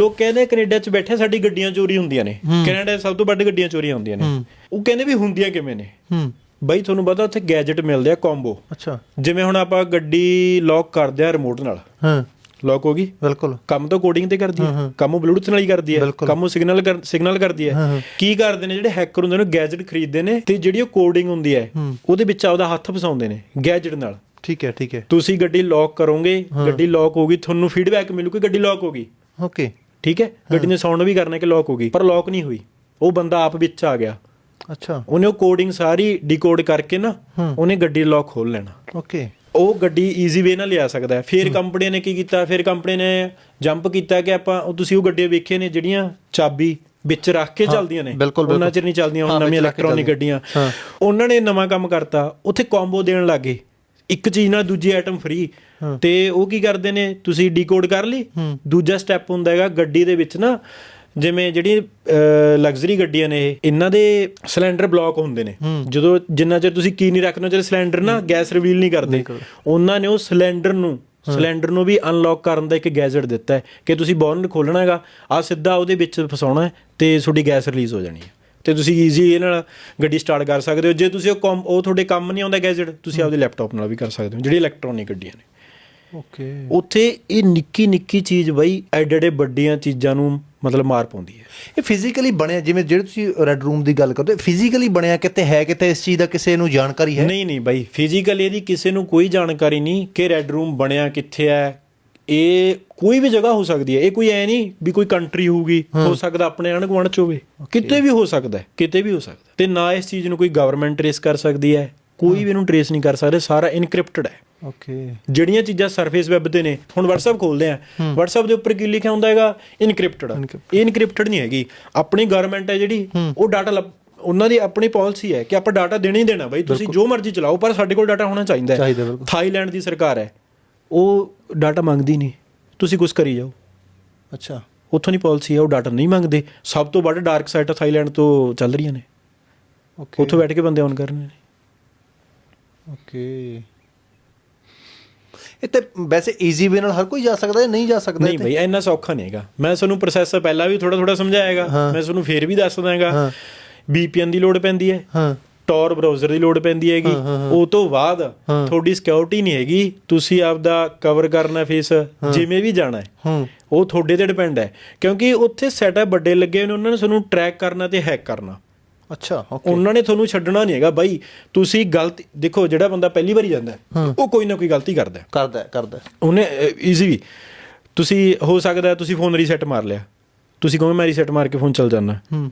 ਲੋਕ ਕਹਿੰਦੇ ਕੈਨੇਡਾ 'ਚ ਬੈਠੇ ਸਾਡੀ ਗੱਡੀਆਂ ਚੋਰੀ ਹੁੰਦੀਆਂ ਨੇ। ਕੈਨੇਡਾ 'ਚ ਸਭ ਤੋਂ ਵੱਧ ਗੱਡੀਆਂ ਚੋਰੀਆਂ ਹੁੰਦੀਆਂ ਨੇ। ਉਹ ਕਹਿੰਦੇ ਵੀ ਹੁੰਦੀਆਂ ਕਿਵੇਂ ਨੇ? ਬਾਈ ਤੁਹਾਨੂੰ ਪਤਾ ਉੱਥੇ ਗੈਜਟ ਮਿਲਦੇ ਆ ਕੰਬੋ ਅੱਛਾ। ਜਿਵੇਂ ਹੁਣ ਆਪਾਂ ਗੱਡੀ ਲੌਕ ਕਰਦੇ ਆ ਰਿਮੋਟ ਨਾਲ। ਹਾਂ। ਲੌਕ ਹੋ ਗਈ? ਬਿਲਕੁਲ। ਕੰਮ ਤਾਂ ਕੋਡਿੰਗ ਤੇ ਕਰਦੀ ਹੈ ਕੰਮ ਉਹ ਬਲੂਟੁੱਥ ਨਾਲ ਹੀ ਕਰਦੀ ਹੈ ਕੰਮ ਉਹ ਸਿਗਨਲ ਸਿਗਨਲ ਕਰਦੀ ਹੈ ਕੀ ਕਰਦੇ ਨੇ ਜਿਹੜੇ ਹੈਕਰ ਹੁੰਦੇ ਨੇ ਗੈਜਟ ਖਰੀਦਦੇ ਨੇ ਤੇ ਜਿਹੜੀ ਉਹ ਕੋਡਿੰਗ ਹੁੰਦੀ ਹੈ। ਉਹਦੇ ਵਿੱਚ ਆਪਦਾ ਹੱਥ ਫਸਾਉਂਦੇ ਨੇ ਗੈਜਟ ਨਾਲ। ਠੀਕ ਹੈ ਠੀਕ ਹੈ। ਤੁਸੀਂ ਗੱਡੀ ਲੌਕ ਕਰੋਗੇ ਗੱਡੀ ਲੌਕ ਹੋ ਗਈ ਤੁਹਾਨੂੰ ਫੀਡਬੈਕ ਮਿਲੂ ਕਿ ਗੱਡੀ ਲੌਕ ਹੋ ਗਈ। ਓਕੇ ਠੀਕ ਹੈ? ਗੱਡੀ ਨੇ ਸਾਊਂਡ ਵੀ ਕਰਨਾ ਕਿ ਲੌਕ ਹੋ ਗਈ ਪਰ ਲੌਕ ਨਹੀਂ ਹੋਈ। ਉਹ ਬੰਦਾ ਆਪ ਵਿੱਚ ਆ ਗਿਆ। ਅੱਛਾ। ਉਹਨੇ ਉਹ ਕੋਡਿੰਗ ਸਾਰੀ ਡੀਕੋਡ ਕਰਕੇ ਨਾ ਉਹਨੇ ਗੱਡੀ ਲੌਕ ਖੋਲ ਲੈਣਾ। ਓਕੇ ਉਹ ਗੱਡੀ ਈਜ਼ੀ ਵੇ ਨਾਲ ਲਿਆ ਸਕਦਾ ਹੈ। ਫਿਰ ਕੰਪਨੀ ਨੇ ਕੀ ਕੀਤਾ? ਫਿਰ ਕੰਪਨੀ ਨੇ ਜੰਪ ਕੀਤਾ ਕਿ ਆਪਾਂ ਉਹ ਤੁਸੀਂ ਉਹ ਗੱਡੀਆਂ ਵੇਖੇ ਨੇ ਜਿਹੜੀਆਂ ਚਾਬੀ ਵਿੱਚ ਰੱਖ ਕੇ ਚੱਲਦੀਆਂ ਨੇ। ਉਹਨਾਂ ਚਿਰ ਨਹੀਂ ਚੱਲਦੀਆਂ ਹੁਣ ਨਵੀਆਂ ਇਲੈਕਟ੍ਰੋਨਿਕ ਗੱਡੀਆਂ। ਉਹਨਾਂ ਨੇ ਨਵਾਂ ਕੰਮ ਕਰਤਾ। ਉੱਥੇ ਕੰਬੋ ਦੇਣ ਲੱਗੇ ਇੱਕ ਚੀਜ਼ ਨਾਲ ਦੂਜੀ ਆਈਟਮ ਫ੍ਰੀ ਤੇ ਉਹ ਕੀ ਕਰਦੇ ਨੇ? ਤੁਸੀਂ ਡੀਕੋਡ ਕਰ ਲਈ। ਦੂਜਾ ਸਟੈਪ ਹੁੰਦਾ ਹੈਗਾ ਗੱਡੀ ਦੇ ਵਿੱਚ ਨਾ ਜਿਵੇਂ ਜਿਹੜੀ ਲਗਜ਼ਰੀ ਗੱਡੀਆਂ ਨੇ ਇਹ ਇਹਨਾਂ ਦੇ ਸਿਲੰਡਰ ਬਲੌਕ ਹੁੰਦੇ ਨੇ। ਜਦੋਂ ਜਿੰਨਾ ਚਿਰ ਤੁਸੀਂ ਕੀ ਨਹੀਂ ਰੱਖਣਾ ਚਿਰ ਸਿਲੰਡਰ ਨਾ ਗੈਸ ਰਿਵੀਲ ਨਹੀਂ ਕਰਦੇ। ਉਹਨਾਂ ਨੇ ਉਹ ਸਿਲੰਡਰ ਨੂੰ ਸਿਲੰਡਰ ਨੂੰ ਵੀ ਅਨਲੌਕ ਕਰਨ ਦਾ ਇੱਕ ਗੈਜਟ ਦਿੱਤਾ ਹੈ ਕਿ ਤੁਸੀਂ ਬੋਨਟ ਖੋਲਣਾ ਹੈਗਾ ਆ ਸਿੱਧਾ ਉਹਦੇ ਵਿੱਚ ਫਸਾਉਣਾ ਹੈ ਤੇ ਤੁਹਾਡੀ ਗੈਸ ਰਿਲੀਜ਼ ਹੋ ਜਾਣੀ ਹੈ। ਤੇ ਤੁਸੀਂ ਈਜ਼ੀ ਇਹ ਨਾਲ ਗੱਡੀ ਸਟਾਰਟ ਕਰ ਸਕਦੇ ਹੋ। ਜੇ ਤੁਸੀਂ ਉਹ ਕੰਮ ਉਹ ਤੁਹਾਡੇ ਕੰਮ ਨਹੀਂ ਆਉਂਦਾ ਗੈਜਟ ਤੁਸੀਂ ਆਪਦੇ ਲੈਪਟਾਪ ਨਾਲ ਵੀ ਕਰ ਸਕਦੇ ਹੋ ਜਿਹੜੀ ਇਲੈਕਟ੍ਰੋਨਿਕ ਗੱਡੀਆਂ ਨੇ। ਓਕੇ ਉੱਥੇ ਇਹ ਨਿੱਕੀ ਨਿੱਕੀ ਚੀਜ਼ ਬਈ ਐਡੇ ਐਡੇ ਵੱਡੀਆਂ ਚੀਜ਼ਾਂ ਨੂੰ ਮਤਲਬ ਮਾਰ ਪਾਉਂਦੀ ਹੈ। ਇਹ ਫਿਜ਼ੀਕਲੀ ਬਣਿਆ ਜਿਵੇਂ ਜਿਹੜੇ ਤੁਸੀਂ ਰੈੱਡ ਰੂਮ ਦੀ ਗੱਲ ਕਰਦੇ ਫਿਜ਼ੀਕਲੀ ਬਣਿਆ ਕਿਤੇ ਹੈ ਕਿਤੇ ਇਸ ਚੀਜ਼ ਦਾ ਕਿਸੇ ਨੂੰ ਜਾਣਕਾਰੀ ਹੈ? ਨਹੀਂ ਨਹੀਂ ਬਾਈ ਫਿਜ਼ੀਕਲ ਇਹਦੀ ਕਿਸੇ ਨੂੰ ਕੋਈ ਜਾਣਕਾਰੀ ਨਹੀਂ ਕਿ ਰੈੱਡ ਰੂਮ ਬਣਿਆ ਕਿੱਥੇ ਹੈ ਇਹ ਕੋਈ ਵੀ ਜਗ੍ਹਾ ਹੋ ਸਕਦੀ ਹੈ। ਇਹ ਕੋਈ ਐ ਨਹੀਂ ਵੀ ਕੋਈ ਕੰਟਰੀ ਹੋਊਗੀ ਹੋ। ਸਕਦਾ ਆਪਣੇ ਆਂਢ ਗੁਆਂਢ ਚ ਹੋਵੇ ਕਿਤੇ ਵੀ ਹੋ ਸਕਦਾ ਹੈ ਕਿਤੇ ਵੀ ਹੋ ਸਕਦਾ ਤੇ ਨਾ ਇਸ ਚੀਜ਼ ਨੂੰ ਕੋਈ ਗਵਰਨਮੈਂਟ ਟ੍ਰੇਸ ਕਰ ਸਕਦੀ ਹੈ ਕੋਈ ਵੀ ਇਹਨੂੰ ਟ੍ਰੇਸ ਨਹੀਂ ਕਰ ਸਕਦਾ ਸਾਰਾ ਇਨਕ੍ਰਿਪਟਡ ਹੈ। ਓਕੇ ਜਿਹੜੀਆਂ ਚੀਜ਼ਾਂ ਸਰਫੇਸ ਵੈਬ ਤੇ ਨੇ ਹੁਣ WhatsApp ਖੋਲਦੇ ਆ। WhatsApp ਦੇ ਉੱਪਰ ਕੀ ਲਿਖਿਆ ਹੁੰਦਾ ਹੈਗਾ? ਇਨਕ੍ਰਿਪਟਡ ਇਹ ਇਨਕ੍ਰਿਪਟਡ ਨਹੀਂ ਹੈਗੀ। ਆਪਣੀ ਗਵਰਨਮੈਂਟ ਹੈ ਜਿਹੜੀ ਉਹ ਡਾਟਾ ਉਹਨਾਂ ਦੀ ਆਪਣੀ ਪਾਲਿਸੀ ਹੈ ਕਿ ਆਪਾਂ ਡਾਟਾ ਦੇਣਾ ਹੀ ਦੇਣਾ। ਬਾਈ ਤੁਸੀਂ ਜੋ ਮਰਜ਼ੀ ਚਲਾਓ ਪਰ ਸਾਡੇ ਕੋਲ ਡਾਟਾ ਹੋਣਾ ਚਾਹੀਦਾ ਹੈ। ਥਾਈਲੈਂਡ ਦੀ ਸਰਕਾਰ ਹੈ। ਉਹ ਡਾਟਾ ਮੰਗਦੀ ਨਹੀਂ। ਤੁਸੀਂ ਕੁਝ ਕਰੀ ਜਾਓ। ਅੱਛਾ। ਉੱਥੋਂ ਦੀ ਪਾਲਿਸੀ ਹੈ ਉਹ ਡਾਟਾ ਨਹੀਂ ਮੰਗਦੇ। ਸਭ ਤੋਂ ਵੱਧ ਡਾਰਕ ਸਾਈਟ ਥਾਈਲੈਂਡ ਤੋਂ ਚੱਲ ਰਹੀਆਂ ਨੇ। ਓਕੇ ਉੱਥੋਂ ਬੈਠ ਕੇ ਬੰਦੇ ਔਨ ਕਰਨੇ ਨੇ। ਓਕੇ ਇਹ ਤੇ ਵੈਸੇ ਈਜ਼ੀ ਵੇ ਨਾਲ ਹਰ ਕੋਈ ਜਾ ਸਕਦਾ ਹੈ ਨਹੀਂ ਜਾ ਸਕਦਾ ਨਹੀਂ ਬਈ ਇੰਨਾ ਸੌਖਾ ਨਹੀਂ ਹੈਗਾ। ਮੈਂ ਤੁਹਾਨੂੰ ਪ੍ਰੋਸੈਸ ਪਹਿਲਾਂ ਵੀ ਥੋੜਾ ਥੋੜਾ ਸਮਝਾਇਆਗਾ ਮੈਂ ਤੁਹਾਨੂੰ ਫੇਰ ਵੀ ਦੱਸ ਦਾਂਗਾ। VPN ਦੀ ਲੋੜ ਪੈਂਦੀ ਹੈ। ਹਾਂ। ਟੌਰ ਬ੍ਰਾਊਜ਼ਰ ਦੀ ਲੋੜ ਪੈਂਦੀ ਹੈਗੀ। ਉਹ ਤੋਂ ਬਾਅਦ ਤੁਹਾਡੀ ਸਿਕਿਉਰਿਟੀ ਨਹੀਂ ਹੈਗੀ। ਤੁਸੀਂ ਆਪਦਾ ਕਵਰ ਕਰਨਾ ਫੇਸ ਜਿਵੇਂ ਵੀ ਜਾਣਾ ਹੈ। ਉਹ ਤੁਹਾਡੇ ਤੇ ਡਿਪੈਂਡ ਹੈ। ਕਿਉਂਕਿ ਉੱਥੇ ਸੈਟਅਪ ਵੱਡੇ ਲੱਗੇ ਨੇ ਉਹਨਾਂ ਨੇ ਤੁਹਾਨੂੰ ਟਰੈਕ ਕਰਨਾ ਤੇ ਹੈਕ ਕਰਨਾ। ਅੱਛਾ ਓਕੇ ਉਹਨਾਂ ਨੇ ਤੁਹਾਨੂੰ ਛੱਡਣਾ ਨਹੀਂ ਹੈਗਾ। ਬਾਈ ਤੁਸੀਂ ਗਲਤੀ ਦੇਖੋ ਜਿਹੜਾ ਬੰਦਾ ਪਹਿਲੀ ਵਾਰੀ ਜਾਂਦਾ ਉਹ ਕੋਈ ਨਾ ਕੋਈ ਗਲਤੀ ਕਰਦਾ। ਕਰਦਾ ਕਰਦਾ। ਉਹਨੇ ਈਜ਼ੀ ਤੁਸੀਂ ਹੋ ਸਕਦਾ ਤੁਸੀਂ ਫੋਨ ਰੀਸੈਟ ਮਾਰ ਲਿਆ। ਤੁਸੀਂ ਕਹੋ ਮੈਂ ਰੀਸੈਟ ਮਾਰ ਕੇ ਫੋਨ ਚੱਲ ਜਾਣਾ ਹੂੰ।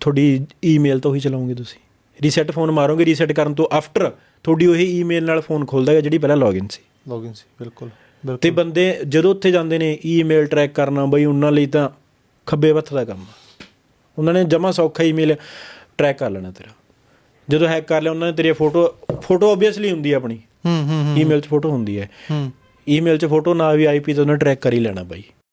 ਤੁਹਾਡੀ ਈਮੇਲ ਤੋਂ ਹੀ ਚਲਾਉਂਗੇ ਤੁਸੀਂ। ਰੀਸੈਟ ਫੋਨ ਮਾਰੋਗੇ ਰੀਸੈਟ ਕਰਨ ਤੋਂ ਆਫਟਰ ਤੁਹਾਡੀ ਉਹੀ ਈਮੇਲ ਨਾਲ ਫੋਨ ਖੁੱਲਦਾ ਹੈ ਜਿਹੜੀ ਪਹਿਲਾਂ ਲੌਗਇਨ ਸੀ। ਲੌਗਇਨ ਸੀ ਬਿਲਕੁਲ ਬਿਲਕੁਲ। ਤੇ ਬੰਦੇ ਜਦੋਂ ਉੱਥੇ ਜਾਂਦੇ ਨੇ ਈਮੇਲ ਟਰੈਕ ਕਰਨਾ ਬਈ ਉਹਨਾਂ ਲਈ ਤਾਂ ਖੱਬੇ ਹੱਥ ਦਾ ਕੰਮ ਉਹਨਾਂ ਨੇ ਜਮਾ ਸੌਖਾ ਈਮੇਲ ਟਰੈਕ ਕਰ ਲੈਣਾ ਤੇਰਾ। ਜਦੋਂ ਹੈਕ ਕਰ ਲਿਆ ਉਹਨਾਂ ਨੇ ਤੇਰੀ ਫੋਟੋ ਫੋਟੋ ਆਬਵੀਅਸਲੀ ਹੁੰਦੀ ਹੈ ਆਪਣੀ। ਹੂੰ ਹੂੰ ਈਮੇਲ 'ਚ ਫੋਟੋ ਹੁੰਦੀ ਹੈ। ਹੂੰ। ਈਮੇਲ 'ਚ ਫੋਟੋ ਨਾ ਵੀ ਆਈਪੀ ਤੋਂ ਉਹਨੇ ਟਰੈਕ ਕਰ ਹੀ ਲੈਣਾ ਬਾਈ।